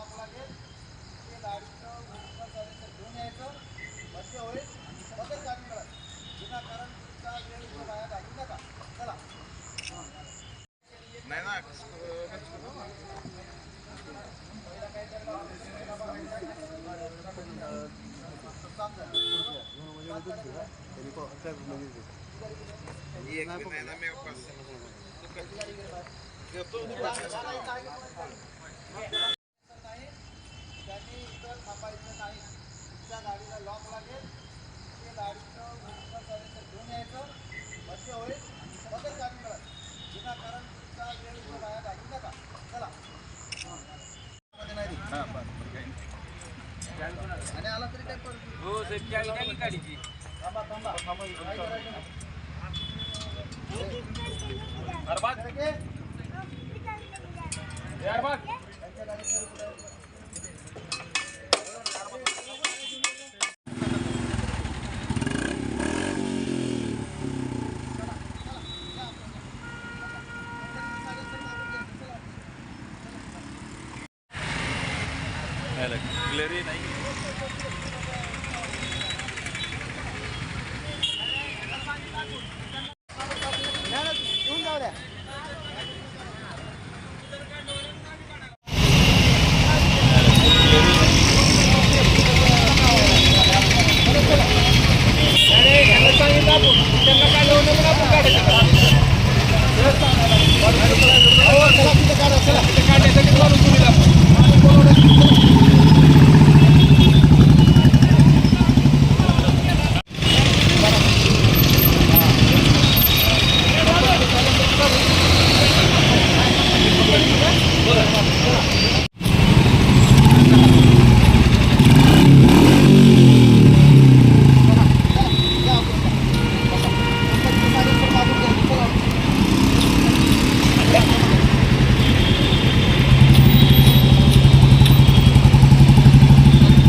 लावावं लागेल. ते लाडीचं घेऊन यायचं. मध्य होईल. मध्येच गाडी मिळाल विनाकारण तुमचा वेळ जो वाया घालू नका. चला. नाही लॉक लागेल. ते गाडीचं उपर चालायचं घेऊन यायचं. मध्य होईल. मगच गाडी मिळाल विनाकारण तुमचा वेळ इथं वाया घालू नका. चला. आणि आला तरी काय हो साहेब टाकी गाडीची? थांबा थांबा. काय करायचं? अरबाज अरे घे. अरबाज क्लिअर नाही घेऊन जाऊ द्या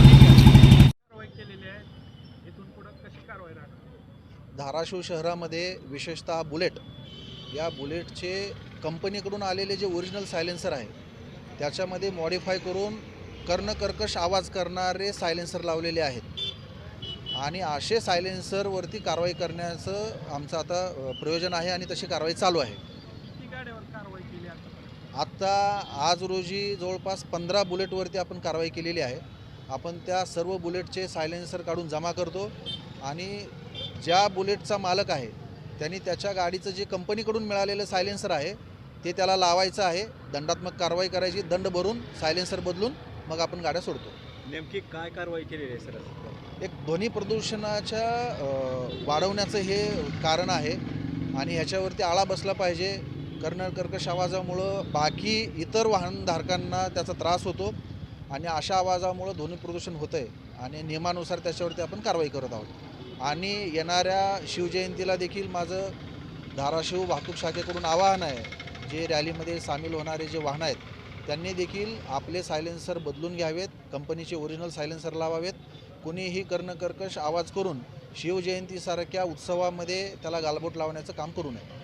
कारवाई केलेली आहे इथून पुढं कशी कारवाई राहणार धाराशिव शहरामध्ये विशेषतः बुलेट या बुलेटचे कंपनीकडून आलेले जे ओरिजिनल सायलेन्सर आहे त्याच्यामध्ये मॉडिफाय करून कर्णकर्कश आवाज करणारे सायलेन्सर लावलेले आहेत. आणि असे सायलेन्सरवरती कारवाई करण्याचं आमचं आता प्रयोजन आहे आणि तशी कारवाई चालू आहे. आत्ता आज रोजी जवळपास पंधरा बुलेटवरती आपण कारवाई केलेली आहे. आपण त्या सर्व बुलेटचे सायलेन्सर काढून जमा करतो आणि ज्या बुलेटचा मालक आहे त्यांनी त्याच्या गाडीचं जे कंपनीकडून मिळालेलं सायलेन्सर आहे ते त्याला लावायचं आहे. दंडात्मक कारवाई करायची दंड भरून सायलेन्सर बदलून मग आपण गाड्या सोडतो. नेमकी काय कारवाई केलेली आहे सर? एक ध्वनी प्रदूषणाच्या वाढवण्याचं हे कारण आहे आणि ह्याच्यावरती आळा बसला पाहिजे. कर्ण कर्कश आवाजामुळं बाकी इतर वाहनधारकांना त्याचा त्रास होतो आणि अशा आवाजामुळं ध्वनी प्रदूषण होतं आहे आणि नियमानुसार त्याच्यावरती आपण कारवाई करत आहोत. आणि येणाऱ्या शिवजयंतीला देखील माझं धाराशिव वाहतूक शाखेकडून आवाहन आहे. जे रॅलीमध्ये सामील होणारे जे वाहनं आहेत त्यांनी देखील आपले सायलेन्सर बदलून घ्यावेत कंपनीचे ओरिजिनल सायलेन्सर लावावेत. कुणीही कर्णकर्कश आवाज करून शिवजयंतीसारख्या उत्सवामध्ये त्याला गालबोट लावण्याचं काम करू नये.